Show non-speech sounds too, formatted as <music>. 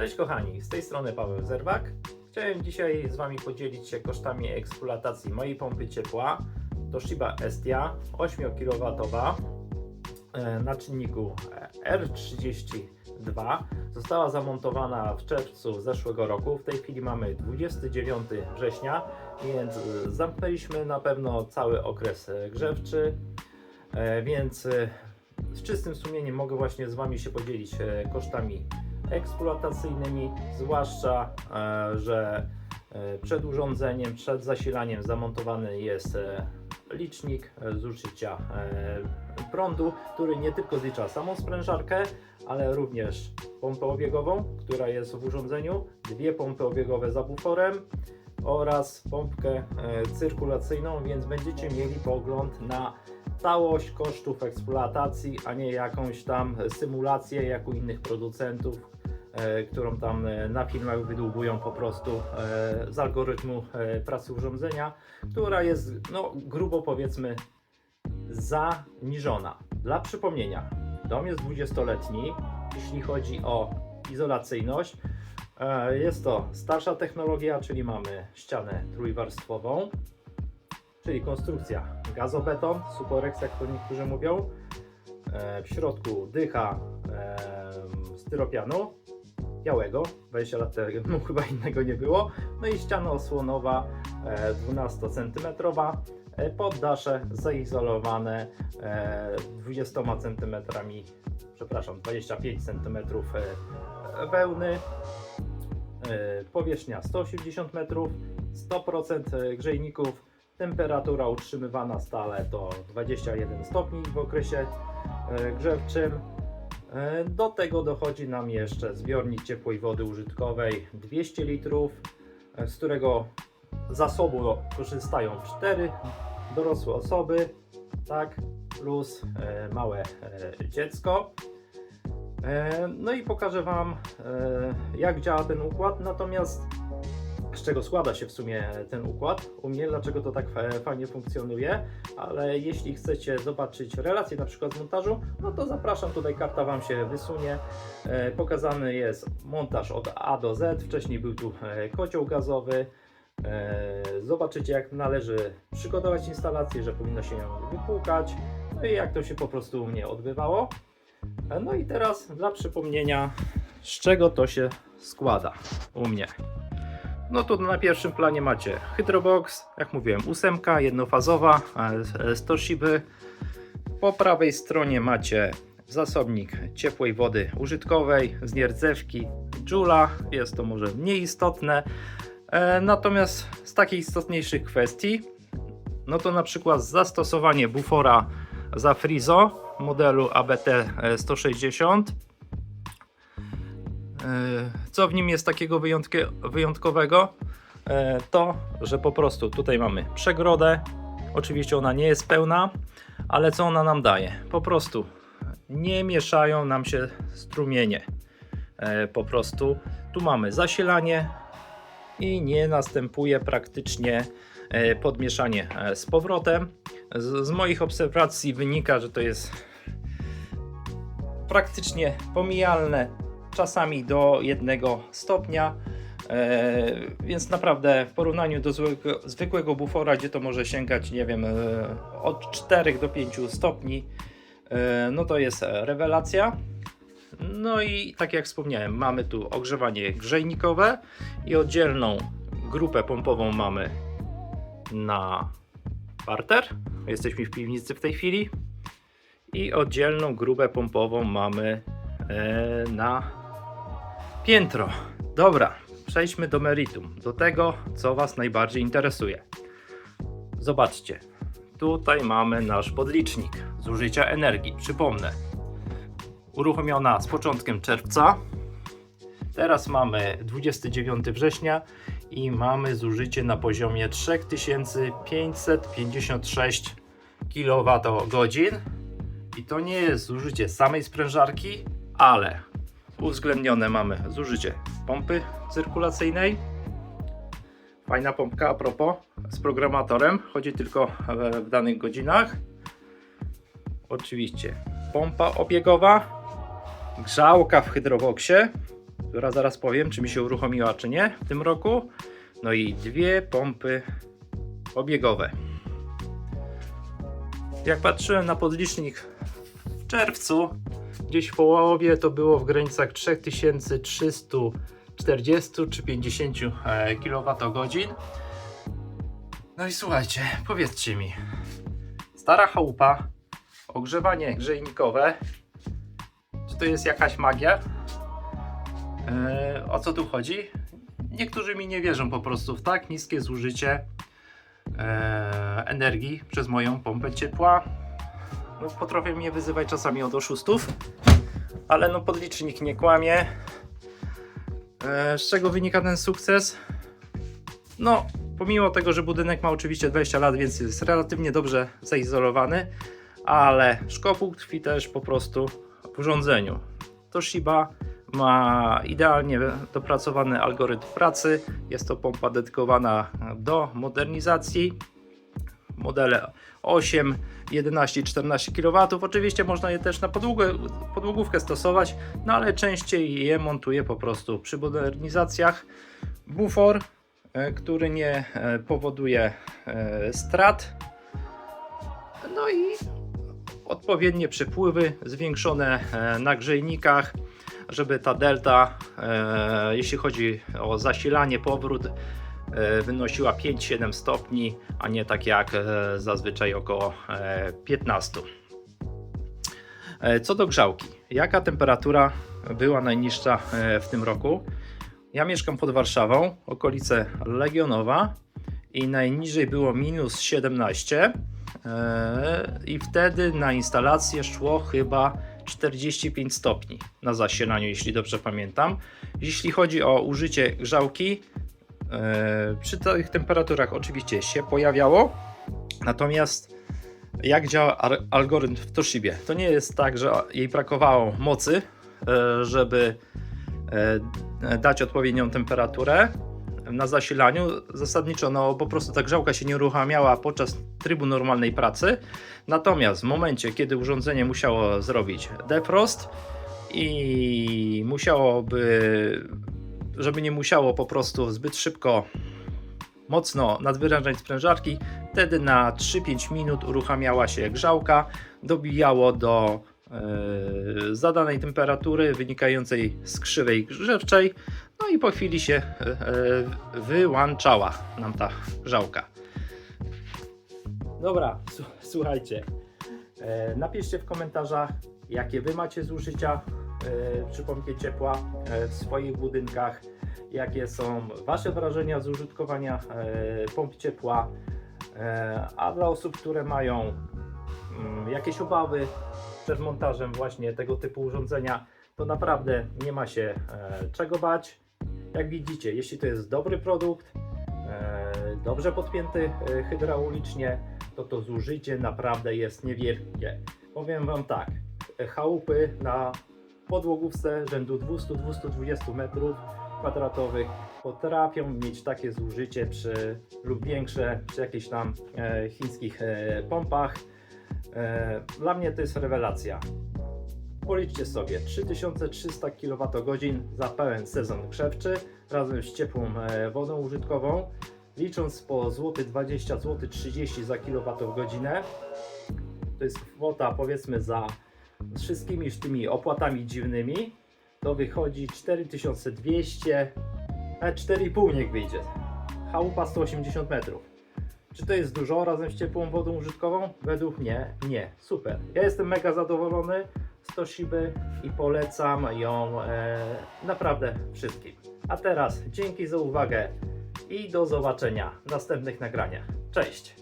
Cześć kochani, z tej strony Paweł Zerwak. Chciałem dzisiaj z Wami podzielić się kosztami eksploatacji mojej pompy ciepła Toshiba Estia 8 kW e, na czynniku R32. Została zamontowana w czerwcu zeszłego roku. W tej chwili mamy 29 września, więc e, zamknęliśmy na pewno cały okres e, grzewczy. E, Więc e, z czystym sumieniem mogę właśnie z Wami się podzielić e, kosztami eksploatacyjnymi, zwłaszcza, e, że e, przed urządzeniem, przed zasilaniem zamontowany jest e, licznik zużycia prądu, który nie tylko zlicza samą sprężarkę, ale również pompę obiegową, która jest w urządzeniu, dwie pompy obiegowe za buforem oraz pompkę cyrkulacyjną, więc będziecie mieli pogląd na całość kosztów eksploatacji, a nie jakąś tam symulację jak u innych producentów, którą tam e, na filmach wydłubują po prostu e, z algorytmu e, pracy urządzenia, która jest no, grubo powiedzmy zaniżona. Dla przypomnienia, dom jest 20-letni, jeśli chodzi o izolacyjność. e, Jest to starsza technologia, czyli mamy ścianę trójwarstwową, czyli konstrukcja gazobeton, suporex jak to niektórzy mówią. E, W środku dycha styropianu białego, 20 lat temu <laughs> chyba innego nie było. No i ściana osłonowa e, 12 cm, e, poddasze zaizolowane e, 20 cm, przepraszam, 25 cm e, wełny. E, Powierzchnia 180 metrów, 100% grzejników, temperatura utrzymywana stale to 21 stopni w okresie e, grzewczym. E, Do tego dochodzi nam jeszcze zbiornik ciepłej wody użytkowej 200 litrów, e, z którego zasobu korzystają 4 dorosłe osoby, tak, plus e, małe dziecko. No i pokażę Wam, jak działa ten układ, natomiast z czego składa się w sumie ten układ u mnie, dlaczego to tak fa- fajnie funkcjonuje, ale jeśli chcecie zobaczyć relację na przykład z montażu, no to zapraszam, tutaj karta Wam się wysunie. E, Pokazany jest montaż od A do Z, wcześniej był tu e, kocioł gazowy. E, Zobaczycie jak należy przygotować instalację, że powinno się ją wypłukać, no i jak to się po prostu u mnie odbywało. No i teraz dla przypomnienia, z czego to się składa u mnie. No tu na pierwszym planie macie Hydrobox, jak mówiłem, ósemka jednofazowa e, z Toshiby. Po prawej stronie macie zasobnik ciepłej wody użytkowej z nierdzewki Joula. Jest to może mniej istotne. E, Natomiast z takich istotniejszych kwestii, no to na przykład zastosowanie bufora za Frizo modelu ABT 160 E, Co w nim jest takiego wyjątkowego? E, To, że po prostu tutaj mamy przegrodę. Oczywiście ona nie jest pełna, ale co ona nam daje? Po prostu nie mieszają nam się strumienie. E, Po prostu tu mamy zasilanie i nie następuje praktycznie e, podmieszanie e, z powrotem. Z moich obserwacji wynika, że to jest praktycznie pomijalne czasami do jednego stopnia. E, więc naprawdę w porównaniu do złego, zwykłego bufora, gdzie to może sięgać, nie wiem, e, od 4 do 5 stopni, e, no to jest rewelacja. No i tak jak wspomniałem, mamy tu ogrzewanie grzejnikowe i oddzielną grupę pompową mamy na parter. Jesteśmy w piwnicy w tej chwili. I oddzielną grupę pompową mamy na piętro. Dobra, przejdźmy do meritum, do tego, co Was najbardziej interesuje. Zobaczcie, tutaj mamy nasz podlicznik zużycia energii. Przypomnę, uruchomiona z początkiem czerwca. Teraz mamy 29 września i mamy zużycie na poziomie 3556 kWh. I to nie jest zużycie samej sprężarki, ale uwzględnione mamy zużycie pompy cyrkulacyjnej. Fajna pompka a propos z programatorem, chodzi tylko w- w danych godzinach. Oczywiście pompa obiegowa, grzałka w hydroboksie, która zaraz powiem, czy mi się uruchomiła, czy nie w tym roku. No i dwie pompy obiegowe. Jak patrzyłem na podlicznik czerwcu, gdzieś w połowie to było w granicach 3340 czy 50 kWh. No i słuchajcie, powiedzcie mi, stara chałupa, ogrzewanie grzejnikowe, czy to jest jakaś magia? E, o co tu chodzi? Niektórzy mi nie wierzą po prostu w tak niskie zużycie e, energii przez moją pompę ciepła. No, potrafią mnie wyzywać czasami od oszustów, ale no podlicznik nie kłamie. E, z czego wynika ten sukces? No, pomimo tego, że budynek ma oczywiście 20 lat, więc jest relatywnie dobrze zaizolowany, ale szkopuł tkwi też po prostu w urządzeniu. Toshiba ma idealnie dopracowany algorytm pracy. Jest to pompa dedykowana do modernizacji. Modele 8, 11, 14 kW. Oczywiście można je też na podłogówkę stosować, no ale częściej je montuję po prostu przy modernizacjach. Bufor, e, który nie e, powoduje e, strat. No i odpowiednie przepływy zwiększone na grzejnikach, żeby ta delta, jeśli chodzi o zasilanie, powrót, wynosiła 5-7 stopni, a nie tak jak e, zazwyczaj około e, 15. E, Co do grzałki, jaka temperatura była najniższa e, w tym roku? Ja mieszkam pod Warszawą, okolice Legionowa i najniżej było minus 17 e, i wtedy na instalację szło chyba 45 stopni na zasilaniu, jeśli dobrze pamiętam. Jeśli chodzi o użycie grzałki, e, przy tych temperaturach oczywiście się pojawiało, natomiast jak działa algorytm w Toshibie? To nie jest tak, że jej brakowało mocy, e, żeby e, dać odpowiednią temperaturę na zasilaniu. Zasadniczo no, po prostu ta grzałka się nie uruchamiała podczas trybu normalnej pracy. Natomiast w momencie, kiedy urządzenie musiało zrobić defrost i musiałoby, żeby nie musiało po prostu zbyt szybko mocno nadwyrężać sprężarki, wtedy na 3-5 minut uruchamiała się grzałka, dobijało do e, zadanej temperatury wynikającej z krzywej grzewczej, no i po chwili się e, wyłączała nam ta grzałka. Dobra, słuchajcie. Napiszcie w komentarzach, jakie wy macie zużycia e, przy pompie ciepła e, w swoich budynkach, jakie są wasze wrażenia z użytkowania e, pomp ciepła, a dla osób, które mają mm, jakieś obawy przed montażem właśnie tego typu urządzenia, to naprawdę nie ma się czego bać. Jak widzicie, jeśli to jest dobry produkt, dobrze podpięty hydraulicznie, to to zużycie naprawdę jest niewielkie. Powiem Wam tak, chałupy na podłogówce rzędu 200-220 metrów kwadratowych potrafią mieć takie zużycie przy lub większe przy jakichś tam e, chińskich e, pompach. E, dla mnie to jest rewelacja. Policzcie sobie 3300 kWh za pełen sezon grzewczy razem z ciepłą e, wodą użytkową. Licząc po złoty 20 zł 30 za kWh, to jest kwota powiedzmy za z wszystkimi tymi opłatami dziwnymi, to wychodzi 4200, a 4,5 niech wyjdzie. Chałupa 180 metrów. Czy to jest dużo razem z ciepłą wodą użytkową? Według mnie nie. Super. Ja jestem mega zadowolony z Toshiby i polecam ją e, naprawdę wszystkim. A teraz dzięki za uwagę i do zobaczenia w następnych nagraniach. Cześć!